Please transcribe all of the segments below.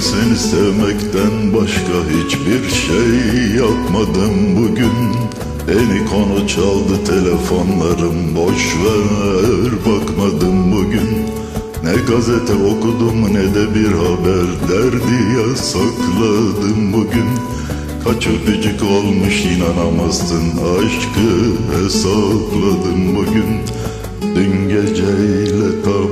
seni sevmekten başka hiçbir şey yapmadım bugün. Eni konu çaldı telefonlarım boş ver bakmadım bugün. Ne gazete okudum ne de bir haber derdi sakladım bugün. Kaç öpücük olmuş inanamazsın aşkı hesapladım bugün. Dün geceyle tam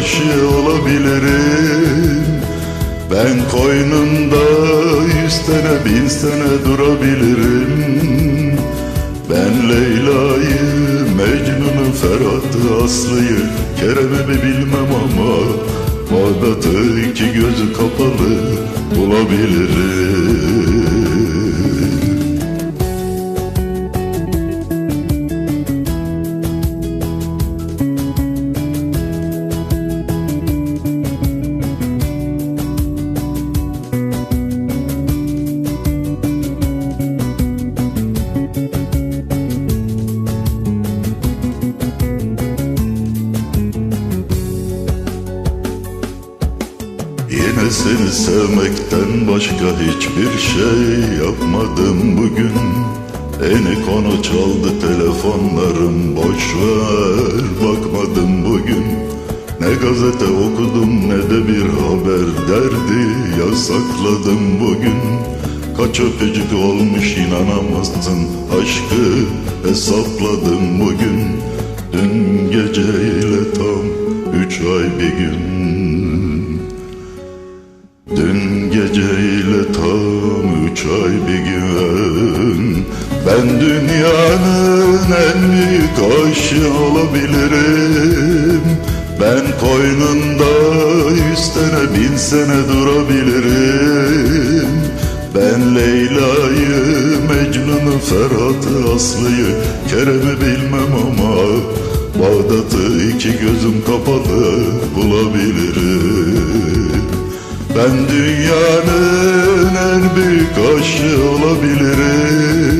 aşığı olabilirim. Ben koynunda yüz sene bin sene durabilirim. Ben Leyla'yı, Mecnun'u, Ferhat'ı, Aslı'yı Kerem'i bilmem ama Bağdat'ı iki gözü kapalı bulabilirim Seni sevmekten başka hiçbir şey yapmadım bugün. Eni konu çaldı telefonlarım boş ver bakmadım bugün. Ne gazete okudum ne de bir haber derdi yasakladım bugün. Kaç öpücük olmuş inanamazsın aşkı hesapladım bugün. Dün geceyle tam üç ay bir gün aşığı olabilirim. Ben koynunda yüz sene bin sene durabilirim. Ben Leyla'yı, Mecnun'u, Ferhat'ı, Aslı'yı, Kerem'i bilmem ama Bağdat'ı iki gözüm kapalı bulabilirim. Ben dünyanın en büyük aşığı olabilirim